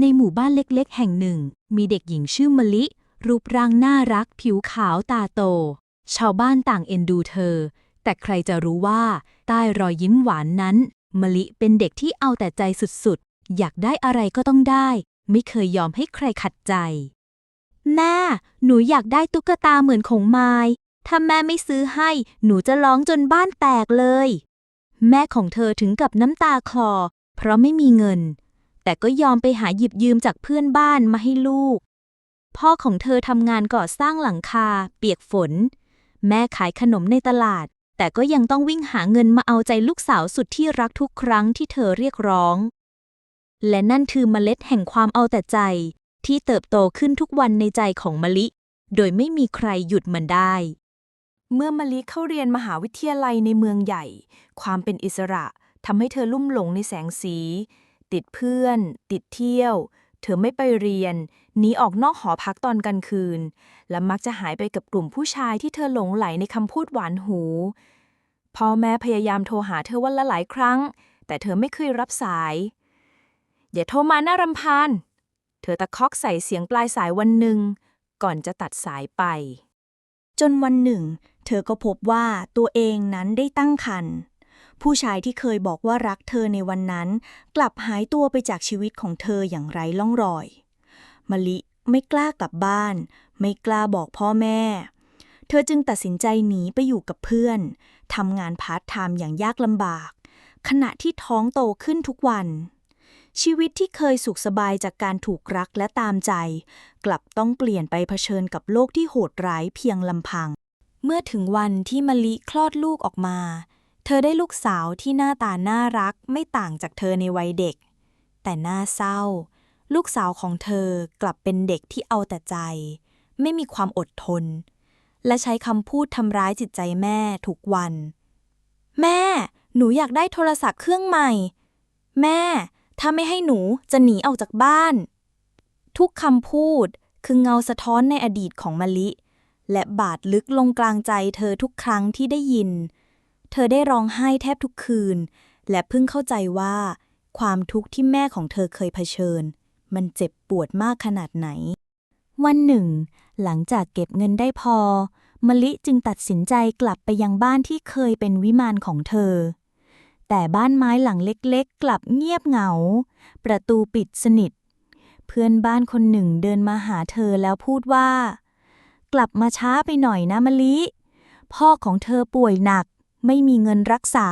ในหมู่บ้านเล็กๆ แห่งหนึ่ง มีเด็กหญิงชื่อมะลิ รูปร่างน่ารัก ผิวขาวตาโต ชาวบ้านต่างเอ็นดูเธอ แต่ใครจะรู้ว่า ใต้รอยยิ้มหวานนั้น มะลิเป็นเด็กที่เอาแต่ใจสุดๆ อยากได้อะไรก็ต้องได้ ไม่เคยยอมให้ใครขัดใจ แม่ หนูอยากได้ตุ๊กตาเหมือนของไมายถ้าแม่ไม่ซื้อให้ หนูจะร้องจนบ้านแตกเลย แม่ของเธอถึงกับน้ำตาคลอ เพราะไม่มีเงิน แต่ก็ยอมไปหาหยิบยืมจากเพื่อนบ้านมาให้ลูก พ่อของเธอทำงานก่อสร้างหลังคา เปียกฝน แม่ขายขนมในตลาด แต่ก็ยังต้องวิ่งหาเงินมาเอาใจลูกสาวสุดที่รักทุกครั้งที่เธอเรียกร้อง และนั่นคือเมล็ดแห่งความเอาแต่ใจ ที่เติบโตขึ้นทุกวันในใจของมะลิ โดยไม่มีใครหยุดมันได้ เมื่อมะลิเข้าเรียนมหาวิทยาลัยในเมืองใหญ่ ความเป็นอิสระทำให้เธอลุ่มหลงในแสงสี ติดเพื่อน ติดเที่ยว เธอไม่ไปเรียน หนีออกนอกหอพักตอนกลางคืน และมักจะหายไปกับกลุ่มผู้ชายที่เธอหลงไหลในคำพูดหวานหู พ่อแม่พยายามโทรหาเธอวันละหลายครั้ง แต่เธอไม่เคยรับสาย อย่าโทรมาน่ารำพานเธอตะคอกใส่เสียงปลายสายวันหนึ่ง ก่อนจะตัดสายไป จนวันหนึ่ง เธอก็พบว่าตัวเองนั้นได้ตั้งครรภ์ ผู้ชายที่เคยบอกว่ารักเธอในวันนั้น กลับหายตัวไปจากชีวิตของเธออย่างไร้ล่องรอย มะลิไม่กล้ากลับบ้าน ไม่กล้าบอกพ่อแม่ เธอจึงตัดสินใจหนีไปอยู่กับเพื่อนทำงานพาร์ทไทม์อย่างยากลำบาก ขณะที่ท้องโตขึ้นทุกวัน ชีวิตที่เคยสุขสบายจากการถูกรักและตามใจ กลับต้องเปลี่ยนไปเผชิญกับโลกที่โหดร้ายเพียงลำพัง เมื่อถึงวันที่มะลิคลอดลูกออกมา เธอได้ลูกสาวที่หน้าตาน่ารักไม่ต่างจากเธอในวัยเด็ก แต่น่าเศร้า ลูกสาวของเธอกลับเป็นเด็กที่เอาแต่ใจ ไม่มีความอดทน และใช้คำพูดทำร้ายจิตใจแม่ทุกวัน แม่ หนูอยากได้โทรศัพท์เครื่องใหม่ แม่ ถ้าไม่ให้หนูจะหนีออกจากบ้าน ทุกคำพูดคือเงาสะท้อนในอดีตของมะลิ และบาดลึกลงกลางใจเธอทุกครั้งที่ได้ยิน ธอได้ร้องไห้แทบทุกคืน และเพิ่งเข้าใจว่า ความทุกข์ที่แม่ของเธอเคยเผชิญ มันเจ็บปวดมากขนาดไหน วันหนึ่ง หลังจากเก็บเงินได้พอมะลิจึงตัดสินใจกลับไปยังบ้านที่เคยเป็นวิมานของเธอ แต่บ้านไม้หลังเล็กๆ กลับเงียบเหงา ประตูปิดสนิท เพื่อนบ้านคนหนึ่งเดินมาหาเธอแล้วพูดว่า กลับมาช้าไปหน่อยนะมะลิ พ่อของเธอป่วยหนัก ไม่มีเงินรักษา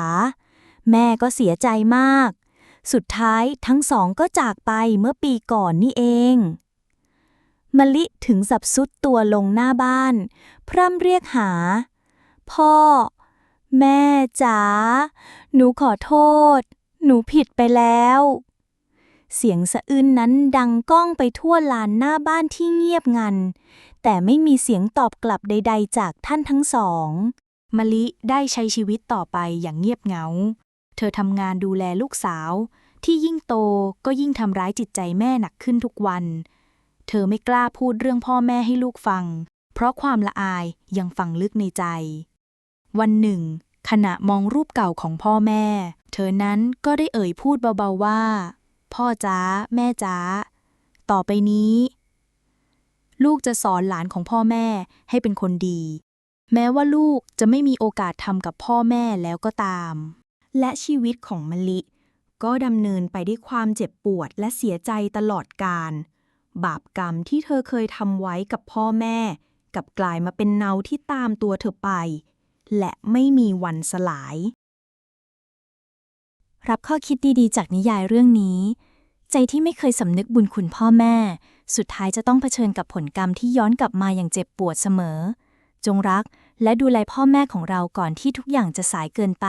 แม่ก็เสียใจมาก สุดท้ายทั้งสองก็จากไปเมื่อปีก่อนนี่เองมะลิถึงสับสุดตัวลงหน้าบ้าน พร่ำเรียกหา พ่อ แม่จ๋าหนูขอโทษ หนูผิดไปแล้ว เสียงสะอื้นนั้นดังก้องไปทั่วลานหน้าบ้านที่เงียบงัน แต่ไม่มีเสียงตอบกลับใด ๆ จากท่านทั้งสอง มะลิได้ใช้ชีวิตต่อไปอย่างเงียบเหงา เธอทำงานดูแลลูกสาว ที่ยิ่งโตก็ยิ่งทำร้ายจิตใจแม่หนักขึ้นทุกวัน เธอไม่กล้าพูดเรื่องพ่อแม่ให้ลูกฟัง เพราะความละอายยังฝังลึกในใจ วันหนึ่ง ขณะมองรูปเก่าของพ่อแม่ เธอนั้นก็ได้เอ่ยพูดเบาๆว่า พ่อจ้า แม่จ้า ต่อไปนี้ ลูกจะสอนหลานของพ่อแม่ให้เป็นคนดี แม้ว่าลูกจะไม่มีโอกาสทำกับพ่อแม่แล้วก็ตาม และชีวิตของมะลิ ก็ดำเนินไปด้วยความเจ็บปวดและเสียใจตลอดกาลบาปกรรมที่เธอเคยทำไว้กับพ่อแม่ กลับกลายมาเป็นเนาที่ตามตัวเธอไป และไม่มีวันสลาย รับข้อคิดดีๆ จากนิยายเรื่องนี้ ใจที่ไม่เคยสำนึกบุญคุณพ่อแม่ สุดท้ายจะต้องเผชิญกับผลกรรมที่ย้อนกลับมาอย่างเจ็บปวดเสมอ จงรัก และดูแลพ่อแม่ของเราก่อนที่ทุกอย่างจะสายเกินไป